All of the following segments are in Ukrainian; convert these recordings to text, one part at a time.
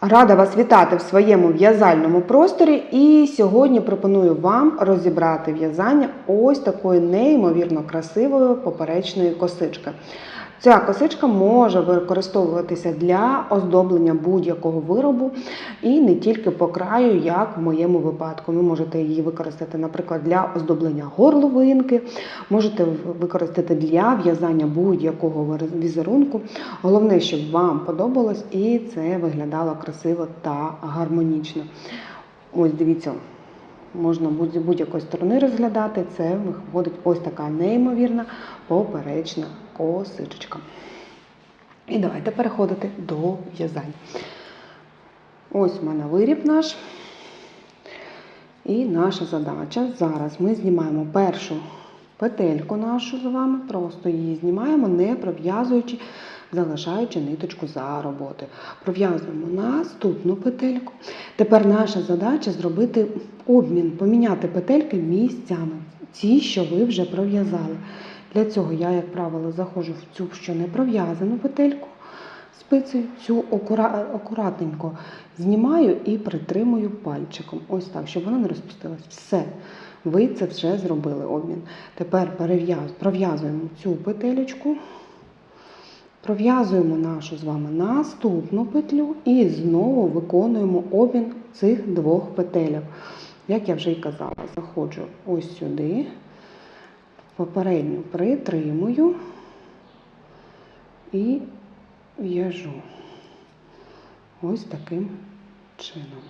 Рада вас вітати в своєму в'язальному просторі. І сьогодні пропоную вам розібрати в'язання ось такої неймовірно красивої поперечної косички. Ця косичка може використовуватися для оздоблення будь-якого виробу і не тільки по краю, як в моєму випадку. Ви можете її використати, наприклад, для оздоблення горловинки, можете використати для в'язання будь-якого візерунку. Головне, щоб вам подобалось і це виглядало красиво та гармонічно. Ось дивіться, можна будь- будь-якої сторони розглядати. Це виходить ось така неймовірна поперечна косичка. І давайте переходити до в'язання. Ось у мене виріб наш. І наша задача. Зараз ми знімаємо першу петельку нашу з вами, просто її знімаємо, не пров'язуючи, залишаючи ниточку за роботи. Пров'язуємо наступну петельку. Тепер наша задача зробити обмін, поміняти петельки місцями, ті, що ви вже пров'язали. Для цього я, як правило, заходжу в цю ще не пров'язану петельку спицею, цю акура- акуратненько знімаю і притримую пальчиком. Ось так, щоб вона не розпустилась. Все. Ви це вже зробили обмін. Тепер пров'язуємо цю петелечку, пров'язуємо нашу з вами наступну петлю і знову виконуємо обмін цих двох петелек. Як я вже й казала, заходжу ось сюди, попередню притримую і в'яжу ось таким чином.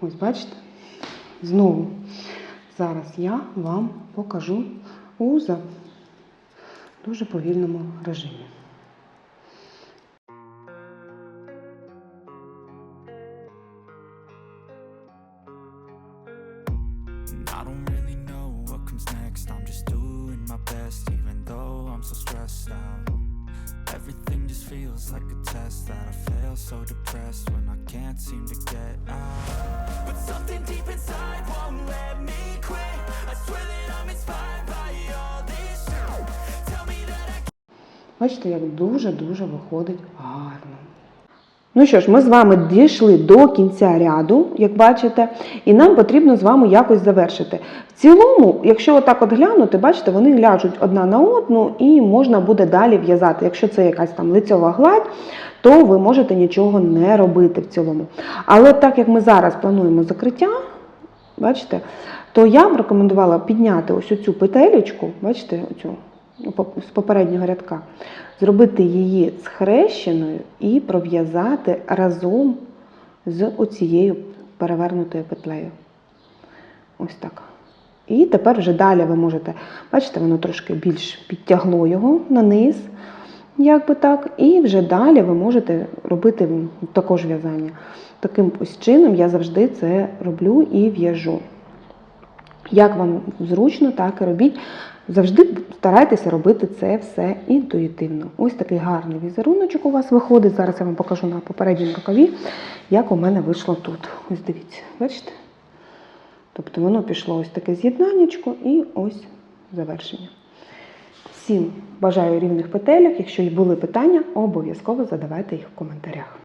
Ось бачите? Знову зараз я вам покажу у за- дуже повільному режимі. And I don't really know what comes next. I'm just doing my best, even though I'm so stressed out. Everything just feels like a test that I fail, so depressed when I can't seem to get out. But something deep inside won't let me quit. I swear that I'm inspired by all this shit. Tell me that I Бачите, як дуже-дуже виходить гарно. Ну що ж, ми з вами дійшли до кінця ряду, як бачите, і нам потрібно з вами якось завершити. В цілому, якщо отак от глянути, бачите, вони ляжуть одна на одну і можна буде далі в'язати. Якщо це якась там лицьова гладь, то ви можете нічого не робити в цілому. Але так як ми зараз плануємо закриття, бачите, то я б рекомендувала підняти ось оцю петелечку, бачите, оцю з попереднього рядка, зробити її схрещеною і пров'язати разом з оцією перевернутою петлею. Ось так. І тепер вже далі ви можете, бачите, воно трошки більш підтягло його на низ, як би так, і вже далі ви можете робити також в'язання. Таким ось чином я завжди це роблю і в'яжу. Як вам зручно, так і робіть. Завжди старайтеся робити це все інтуїтивно. Ось такий гарний візеруночок у вас виходить. Зараз я вам покажу на попередньому рукаві, як у мене вийшло тут. Ось дивіться, бачите? Тобто воно пішло ось таке з'єднаннячко і ось завершення. Всім бажаю рівних петелек. Якщо й були питання, обов'язково задавайте їх в коментарях.